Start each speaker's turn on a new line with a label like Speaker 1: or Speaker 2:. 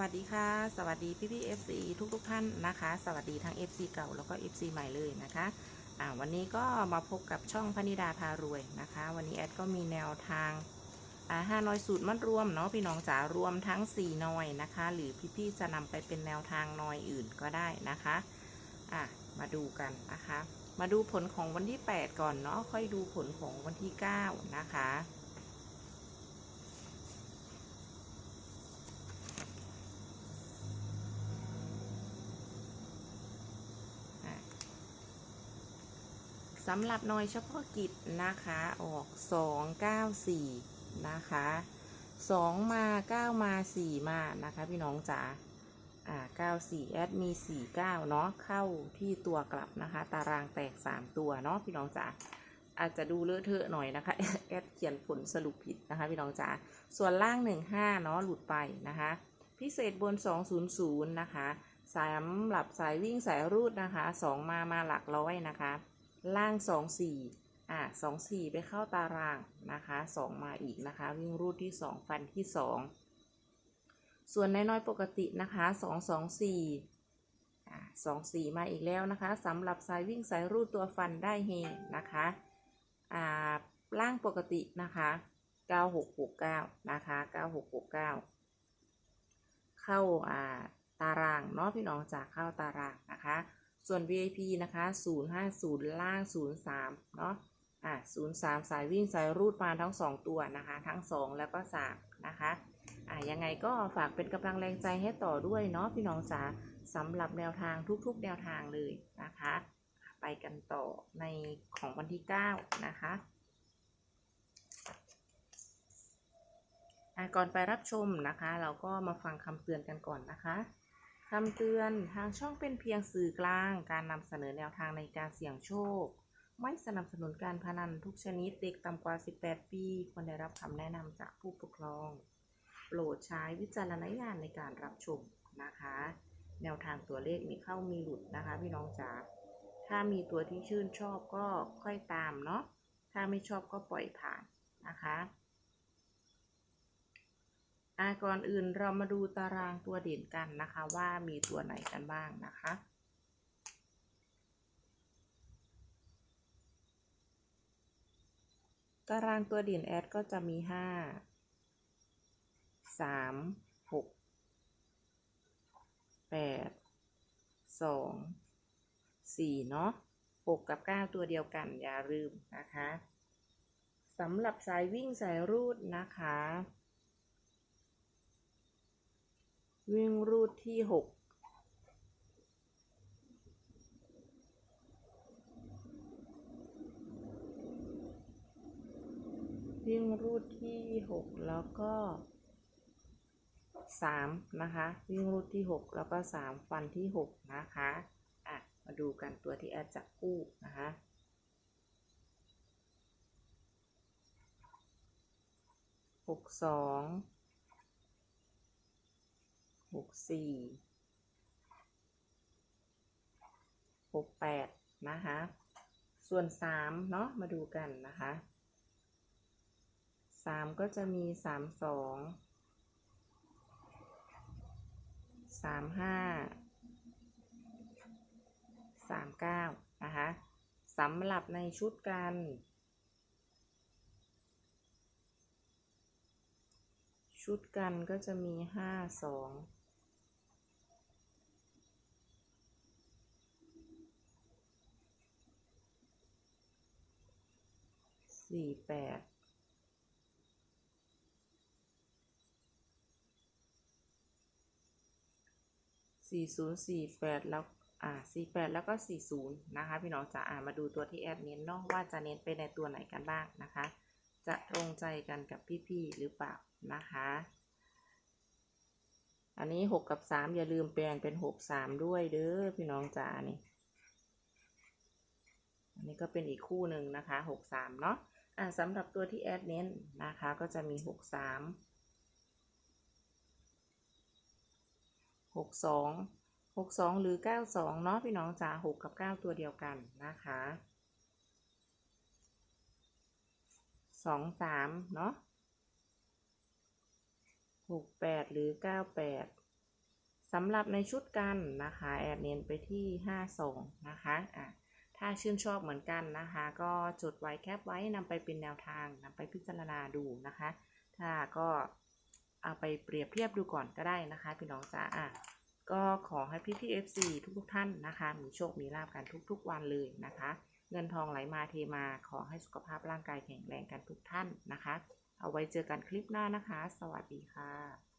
Speaker 1: วัสดีค่ะ สวัสดีพี่พี่เอฟซีทุกทุกๆท่านนะคะ สวัสดีทั้ง FC เก่าแล้วก็ FC ใหม่เลยนะคะอ่าวันนี้ก็มาพบกับช่องพนิดาพารวยนะคะ วันนี้แอดก็มีแนวทางอ่าห้าน้อยสูตรมัดรวมเนาะพี่น้องจ๋ารวมทั้ง4นอยนะคะ หรือพี่พี่จะนำไปเป็นแนวทางนอยอื่นก็ได้นะคะอะมาดูกันนะคะ มาดูผลของวันที่ 8 ก่อนเนาะค่อยดูผลของวันที่ 9 นะคะำหรับหน่อยเฉพาะกิจนะคะ ออก 294 นะคะ 2 มา 9 มา 4 มานะคะ พี่น้องจ๋าอ่า94แอดมี 49 เนาะเข้าที่ตัวกลับนะคะ ตารางแตก 3 ตัวเนาะพี่น้องจ๋าอาจจะดูเลอะเทอะหน่อยนะคะแอดเขียนผลสรุปผิดนะคะ พี่น้องจ๋าส่วนล่าง 15 เนาะหลุดไปนะคะ พิเศษบน 200 นะคะสำหรับสายวิ่งสายรูดนะคะ 2 มามาหลักร้อยนะคะ ล่างสองสี่อะสองสี่ไปเข้าตารางนะคะสองมาอีกนะคะ วิ่งรูดที่สองฟันที่สองส่วนน้อยๆปกตินะคะสองสองสี่อะสองสี่มาอีกแล้วนะคะสำหรับสายวิ่งสายรูดตัวฟันได้เฮนะคะอ่าล่างปกตินะคะเก้าหกหกเก้านะคะเก้าหกหกเก้าเข้าอ่าตารางเนาะพี่น้องจากเข้าตารางนะคะ ส่วน VIP นะคะ 050 ล่าง 03 เนาะอะ03 สายวิ่งสายรูดมาทั้ง 2 ตัวนะคะ ทั้ง 2 แล้วก็ 3 นะคะอะยังไงก็ฝากเป็นกำลังแรงใจให้ต่อด้วยเนาะพี่น้องจ๋าสำหรับแนวทางทุกๆ แนวทางเลยนะคะ ไปกันต่อในของวันที่ 9 นะคะอะก่อนไปรับชมนะคะ เราก็มาฟังคำเตือนกันก่อนนะคะ คำเตือนทางช่องเป็นเพียงสื่อกลาง การนำเสนอแนวทางในการเสี่ยงโชค ไม่สนับสนุนการพนันทุกชนิดเด็กต่ำกว่า 18 ปีควรได้รับคำแนะนำจากผู้ปกครอง โปรดใช้วิจารณญาณในการรับชมนะคะ แนวทางตัวเลขมีเข้ามีหลุดนะคะพี่น้องจ๋าถ้ามีตัวที่ชื่นชอบก็ค่อยตามเนาะถ้าไม่ชอบก็ปล่อยผ่านนะคะ อะก่อนอื่นเรามาดูตารางตัวเด่นกันนะคะว่ามีตัวไหนกันบ้างนะคะตารางตัวเด่นแอดก็จะมีห้าสามหกแปดสองสี่เนาะหกกับเก้าตัวเดียวกันอย่าลืมนะคะสำหรับสายวิ่งสายรูดนะคะ วิ่งรูดที่หกวิ่งรูดที่หกแล้วก็สามนะคะ วิ่งรูดที่หกแล้วก็สามฟันที่หกนะคะอะมาดูกันตัวที่แอดจับคู่นะคะหกสอง หกสี่หกแปดนะคะ ส่วนสามเนาะมาดูกันนะคะสามก็จะมีสามสองสามห้าสามเก้านะคะสำหรับในชุดกันชุดกันก็จะมีห้าสอง สี่แปดสี่ศูนย์สี่แปดแล้วอ่าสี่แปดแล้วก็สี่ศูนย์นะคะพี่น้องจะอ่ามาดูตัวที่แอดเน้นเนาะว่าจะเน้นไปในตัวไหนกันบ้างนะคะ จะตรงใจกันกับพี่ๆหรือเปล่านะคะ อันนี้หกกับสามอย่าลืมแปลงเป็นหกสามด้วยเด้อพี่น้องจ๋านี่อันนี้ก็เป็นอีกคู่หนึ่งนะคะหกสามเนาะ อ่าสำหรับตัวที่แอดเน้นนะคะก็จะมีหกสามหกสองหกสองหรือเก้าสองเนาะพี่น้องจ๋าหกกับเก้าตัวเดียวกันนะคะสองสามเนาะหกแปดหรือเก้าแปดสำหรับในชุดกันนะคะ แอดเน้นไปที่52นะคะอะ ถ้าชื่นชอบเหมือนกันนะคะ ก็จดไว้แคปไว้นำไปเป็นแนวทางนำไปพิจารณาดูนะคะ ถ้าก็เอาไปเปรียบเทียบดูก่อนก็ได้นะคะ พี่น้องจ้าอะก็ขอให้พี่พี่เอฟซีทุกๆท่านนะคะ มีโชค มีลาบกันทุกๆวันเลยนะคะ เงินทองไหลมาเทมา ขอให้สุขภาพร่างกายแข็งแรงกันทุกท่านนะคะ เอาไว้เจอกันคลิปหน้านะคะ สวัสดีค่ะ